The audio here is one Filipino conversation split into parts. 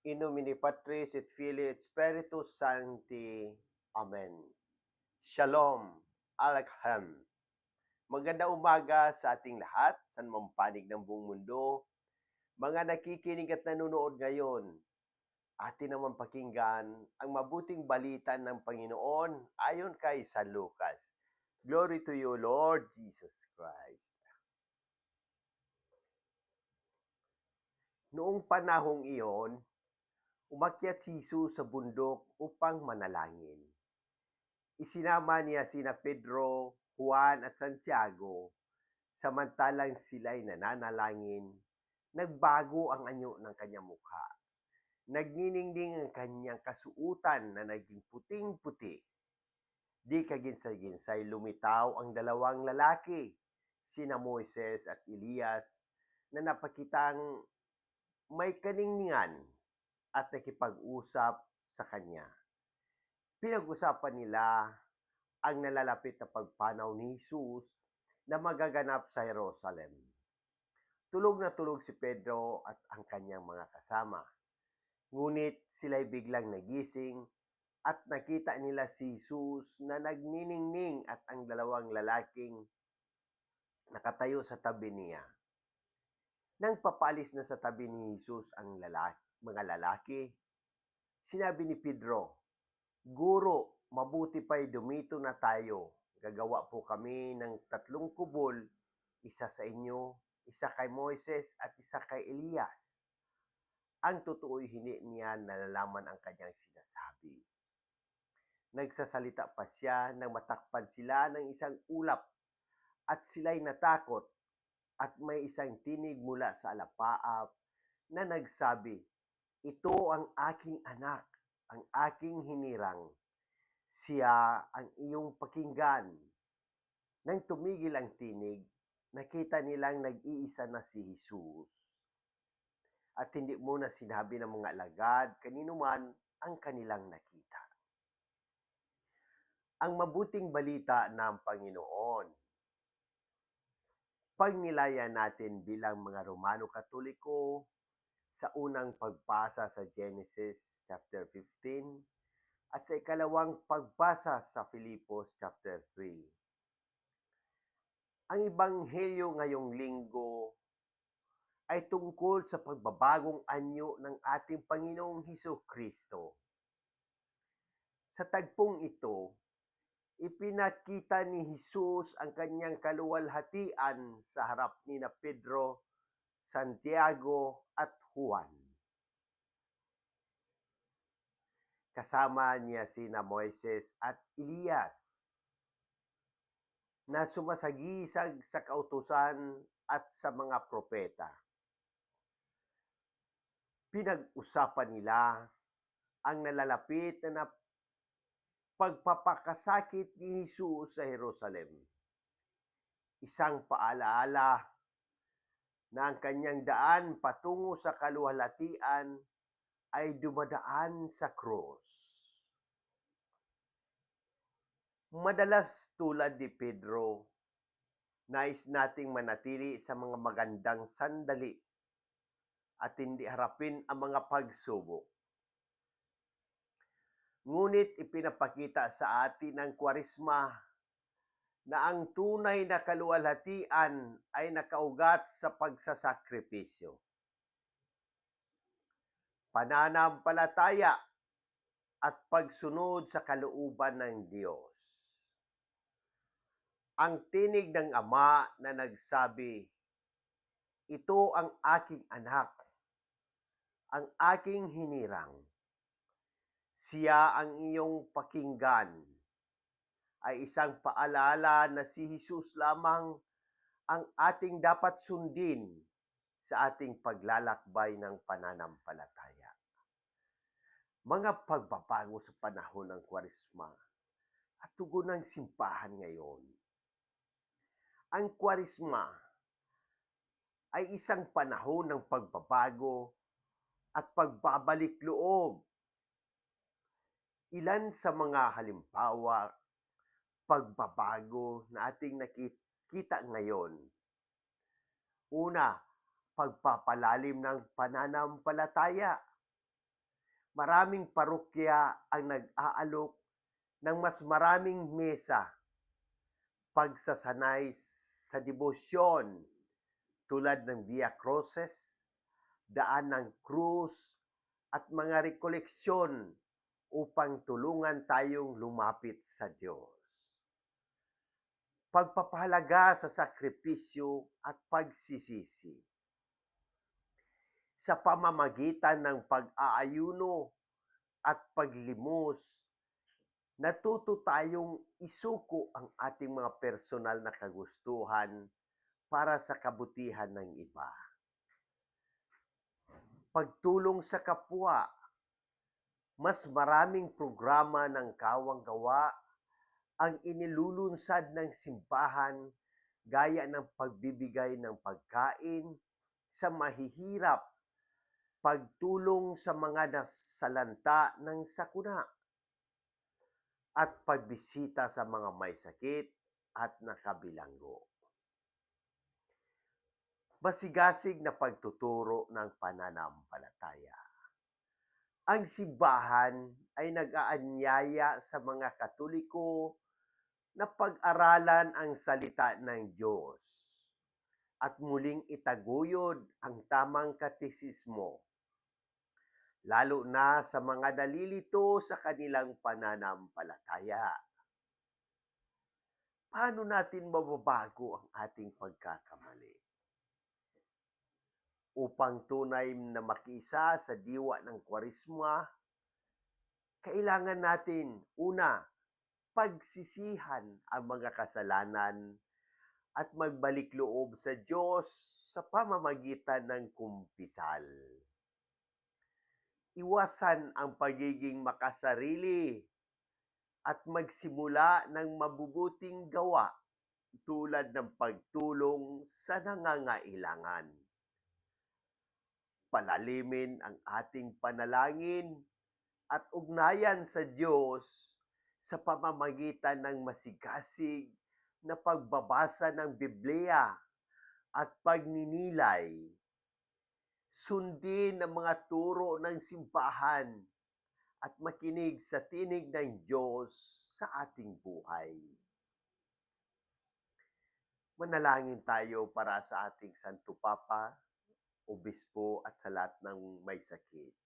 In nomine Patris et Filii et Spiritus Sancti. Amen. Shalom. Alakhem. Maganda umaga sa ating lahat, sa mampanig ng buong mundo. Mga nakikinig at nanonood ngayon, atin naman pakinggan ang mabuting balita ng Panginoon ayon kay San Lucas. Glory to you, Lord Jesus Christ. Noong panahong iyon, umakyat si Jesus sa bundok upang manalangin. Isinama niya sina Pedro, Juan at Santiago, samantalang sila'y nananalangin, nagbago ang anyo ng kanyang mukha. Nagniningning ang kanyang kasuutan na naging puting-puti. Di kaginsa-ginsay lumitaw ang dalawang lalaki, sina Moises at Elias, na napakitang may kaningningan at nakipag-usap sa kanya. Pinag-usapan nila ang nalalapit na pagpanaw ni Jesus na magaganap sa Jerusalem. Tulog na tulog si Pedro at ang kanyang mga kasama. Ngunit sila'y biglang nagising at nakita nila si Jesus na nagniningning at ang dalawang lalaking nakatayo sa tabi niya. Nang papalis na sa tabi ni Jesus ang lalaki, mga lalaki, sinabi ni Pedro, Guro, mabuti pa'y dumito na tayo. Gagawa po kami ng tatlong kubol, isa sa inyo, isa kay Moises at isa kay Elias. Ang totoo'y hindi niya nalalaman ang kanyang sinasabi. Nagsasalita pa siya nang matakpan sila ng isang ulap at sila'y natakot at may isang tinig mula sa alapaap na nagsabi, Ito ang aking anak, ang aking hinirang. Siya ang iyong pakinggan. Nang tumigil ang tinig, nakita nilang nag-iisa na si Jesus. At hindi muna sinabi ng mga alagad kanino man ang kanilang nakita. Ang mabuting balita ng Panginoon pagnilaya natin bilang mga Romano Katoliko sa unang pagbasa sa Genesis chapter 15 at sa ikalawang pagbasa sa Filipos chapter 3. Ang ebanghelyo ngayong linggo ay tungkol sa pagbabagong anyo ng ating Panginoong Heso Kristo. Sa tagpong ito, ipinakita ni Jesus ang kanyang kaluwalhatian sa harap ni na Pedro, Santiago at Juan. Kasama niya sina Moises at Elias na sumasagisag sa kautusan at sa mga propeta. Pinag-usapan nila ang nalalapit na pagpapakasakit ni Jesus sa Jerusalem. Isang paalaala na ang kanyang daan patungo sa kaluhalatian ay dumadaan sa krus. Madalas tulad ni Pedro, nais nating manatili sa mga magandang sandali at hindi harapin ang mga pagsubok. Ngunit ipinapakita sa atin ng kwarisma na ang tunay na kaluwalhatian ay nakaugat sa pagsasakripisyo. Pananampalataya at pagsunod sa kalooban ng Diyos. Ang tinig ng Ama na nagsabi, Ito ang aking anak, ang aking hinirang siya ang iyong pakinggan ay isang paalala na si Jesus lamang ang ating dapat sundin sa ating paglalakbay ng pananampalataya. Mga pagbabago sa panahon ng kwarisma at tugon ng simbahan ngayon. Ang kwarisma ay isang panahon ng pagbabago at pagbabalik loob ilan sa mga halimbawa pagbabago na ating nakikita ngayon. Una, pagpapalalim ng pananampalataya. maraming parokya ang nag-aalok ng mas maraming mesa pagsasanay sa debosyon tulad ng Via Cruces, daan ng krus at mga rekoleksyon upang tulungan tayong lumapit sa Diyos. Pagpapahalaga sa sakripisyo at pagsisisi. Sa pamamagitan ng pag-aayuno at paglimos, natuto tayong isuko ang ating mga personal na kagustuhan para sa kabutihan ng iba. Pagtulong sa kapwa, mas maraming programa ng kawang-gawa ang inilulunsad ng simbahan gaya ng pagbibigay ng pagkain sa mahihirap, pagtulong sa mga nasalanta ng sakuna, at pagbisita sa mga may sakit at nakabilanggo. Masigasig na pagtuturo ng pananampalataya. Ang simbahan ay nag-aanyaya sa mga katoliko na pag-aralan ang salita ng Diyos at muling itaguyod ang tamang katisismo, lalo na sa mga nalilito sa kanilang pananampalataya. Paano natin mababago ang ating pagkakamali? Upang tunay na makiisa sa diwa ng kwarisma, kailangan natin, una, pagsisihan ang mga kasalanan at magbalik loob sa Diyos sa pamamagitan ng kumpisal. Iwasan ang pagiging makasarili at magsimula ng mabubuting gawa tulad ng pagtulong sa nangangailangan. Palalimin ang ating panalangin at ugnayan sa Diyos sa pamamagitan ng masigasig na pagbabasa ng Biblia at pagninilay. Sundin ang mga turo ng simbahan at makinig sa tinig ng Diyos sa ating buhay. Manalangin tayo para sa ating Santo Papa, Obispo at sa lahat ng may sakit.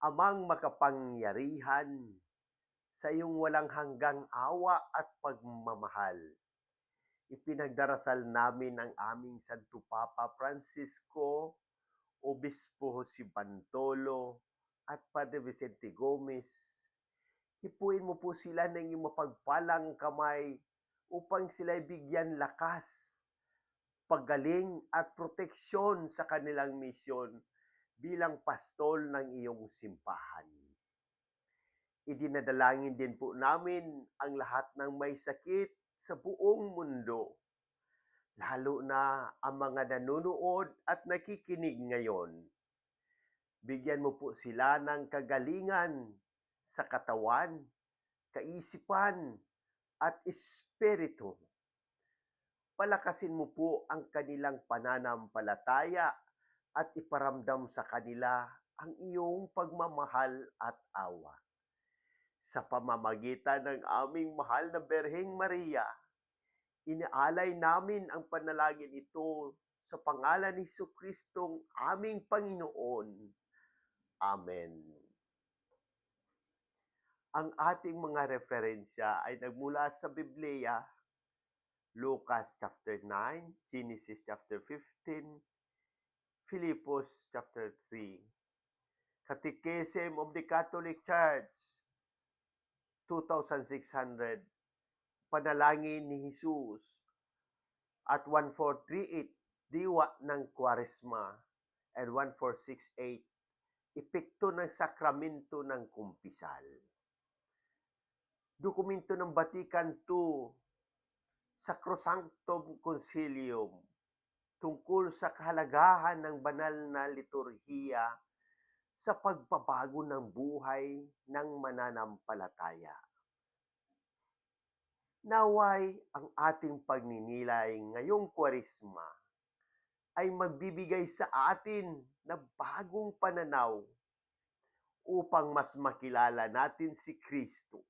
Amang makapangyarihan, sa iyong walang hanggang awa at pagmamahal. Ipinagdarasal namin ang aming Santo Papa Francisco, Obispo Jose Pantolo, at Padre Vicente Gomez. Hipuin mo po sila ng iyong mapagpalang kamay upang sila bigyan lakas, pagaling at proteksyon sa kanilang misyon bilang pastol ng iyong simpahan. Idinadalangin din po namin ang lahat ng may sakit sa buong mundo, lalo na ang mga nanonood at nakikinig ngayon. Bigyan mo po sila ng kagalingan sa katawan, kaisipan, at espiritu. Palakasin mo po ang kanilang pananampalataya at iparamdam sa kanila ang iyong pagmamahal at awa sa pamamagitan ng aming mahal na Berheng Maria, inaalay namin ang panalangin ito sa pangalan ni Kristong aming Panginoon. Amen. Ang ating mga referensya ay nagmula sa Biblia, Lucas chapter 9, Genesis chapter 15, Philippus chapter 3, Catechism of the Catholic Church, 2,600 panalangin ni Jesus at 1438 diwa ng Kwaresma and 1468 epekto ng sakramento ng kumpisal. Dokumento ng Vatican II Sacrosanctum Concilium tungkol sa kahalagahan ng banal na liturhiya sa pagbabago ng buhay ng mananampalataya. Naway ang ating pagninilay ngayong kwarisma ay magbibigay sa atin na bagong pananaw upang mas makilala natin si Kristo.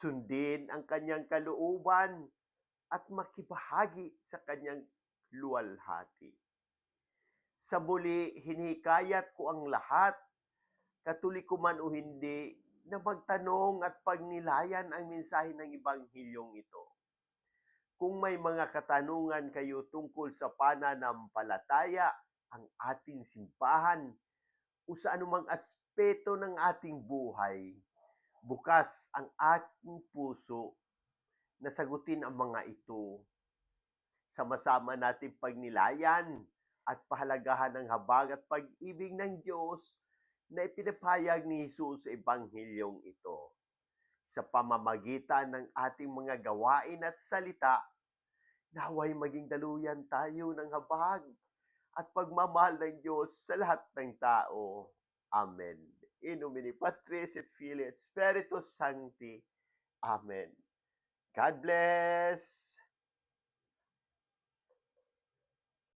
Sundin ang kanyang kalooban at makibahagi sa kanyang luwalhati. Sa muli, hinihikayat ko ang lahat, katoliko man o hindi, na magtanong at pagnilayan ang mensahe ng Ebanghilyong ito. Kung may mga katanungan kayo tungkol sa pananampalataya, ang ating simbahan, o sa anumang aspeto ng ating buhay, bukas ang aking puso na sagutin ang mga ito. Sama-sama natin pagnilayan at pahalagahan ng habag at pag-ibig ng Diyos na ipinapayag ni Jesus sa Ebanghilyong ito. Sa pamamagitan ng ating mga gawain at salita, naway maging daluyan tayo ng habag at pagmamahal ng Diyos sa lahat ng tao. Amen. In nomine Patris et Filii et Spiritus Sancti. Amen. God bless!